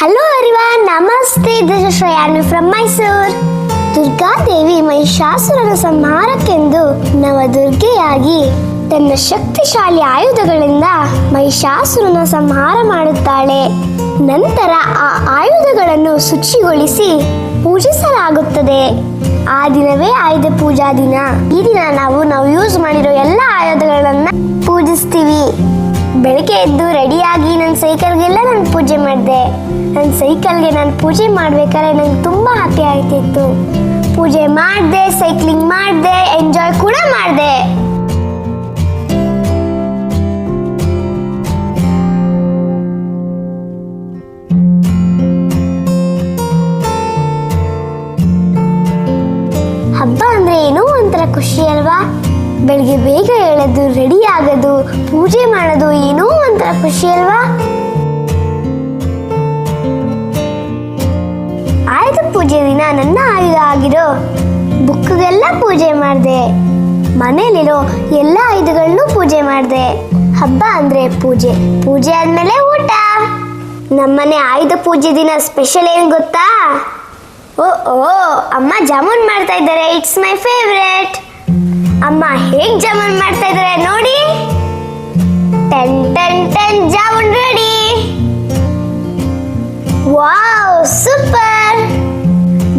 Hello everyone, ನಮಸ್ತೆ this is Shreyanvi from Mysore Durgadevi ಮಹಿಷಾಸುರನ ಸಂಹಾರಕ್ಕೆಂದು ನವದುರ್ಗೆಯಾಗಿ ತನ್ನ ಶಕ್ತಿಶಾಲಿ ಆಯುಧಗಳಿಂದ ಮಹಿಷಾಸುರನ ಸಂಹಾರ ಮಾಡುತ್ತಾಳೆ. ನಂತರ ಆ ಆಯುಧಗಳನ್ನು ಶುಚಿಗೊಳಿಸಿ ಪೂಜಿಸಲಾಗುತ್ತದೆ. ಆ ದಿನವೇ ಆಯುಧ ಪೂಜಾ ದಿನ. ಈ ದಿನ ನಾವು ನಾವು ಯೂಸ್ ಮಾಡಿರೋ ಎಲ್ಲ ಆಯುಧಗಳನ್ನ ಎದ್ದು ರೆಡಿಯಾಗಿ ನನ್ನ ಸೈಕಲ್ಗೆಲ್ಲ ನಾನು ಪೂಜೆ ಮಾಡಿದೆ. ನನ್ನ ಸೈಕಲ್ಗೆ ನಾನು ಪೂಜೆ ಮಾಡಬೇಕಾದ್ರೆ ನಂಗೆ ತುಂಬ ಹ್ಯಾಪಿ ಆಯ್ತಿತ್ತು ಪೂಜೆ ಮಾಡಿದೆ ಸೈಕ್ಲಿಂಗ್ ಮಾಡಿದೆ ಎಂಜಾಯ್ ಕೂಡ ಮಾಡಿದೆ. ಹಬ್ಬ ಅಂದ್ರೆ ಏನೋ ಒಂಥರ ಖುಷಿ ಅಲ್ವಾ? ಬೆಳಿಗ್ಗೆ ಬೇಗ ಎಳೆದು ರೆಡಿ ಆಗೋದು, ಪೂಜೆ ಮಾಡೋದು ಏನೋ ಒಂಥರ ಖುಷಿ ಅಲ್ವಾ? ಆಯುಧ ಪೂಜೆ ದಿನ ನನ್ನ ಆಯುಧ ಆಗಿರೋ. ಬುಕ್ಗೆಲ್ಲ ಪೂಜೆ ಮಾಡಿದೆ. ಮನೇಲಿರೋ ಎಲ್ಲ ಆಯುಧಗಳನ್ನೂ ಪೂಜೆ ಮಾಡಿದೆ. ಹಬ್ಬ ಅಂದ್ರೆ ಪೂಜೆ. ಪೂಜೆ ಆದ್ಮೇಲೆ ಊಟ. ನಮ್ಮನೆ ಆಯುಧ ಪೂಜೆ ದಿನ ಸ್ಪೆಷಲ್ ಏನ್ ಗೊತ್ತಾ? ಓ ಓ, ಅಮ್ಮ ಜಾಮೂನ್ ಮಾಡ್ತಾ ಇದ್ದಾರೆ. ಇಟ್ಸ್ ಮೈ ಫೇವ್ರೆಟ್ ಅಮ್ಮ ಹೇಗ್ ಜಾಮೂನ್ ಮಾಡ್ತಾ ಇದ್ರೆ ನೋಡಿ. Ten ten ten jamun ready wow, super.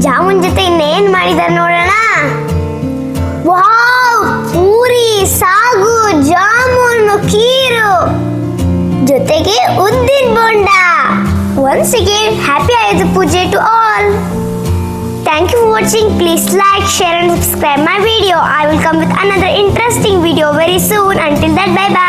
Jamun ಜೊತೆ ಇನ್ನೇನ್ ಮಾಡಿದಾರೆ ನೋಡೋಣ. ವಾವ್, ಪೂರಿ, ಸಾಗು, ಜಾಮೂನು ಕೀರು ಜೊತೆಗೆ ಉದ್ದಿನ bonda. Thank you for watching. Please like, share and subscribe my video. I will come with another interesting video very soon. Until then, bye bye.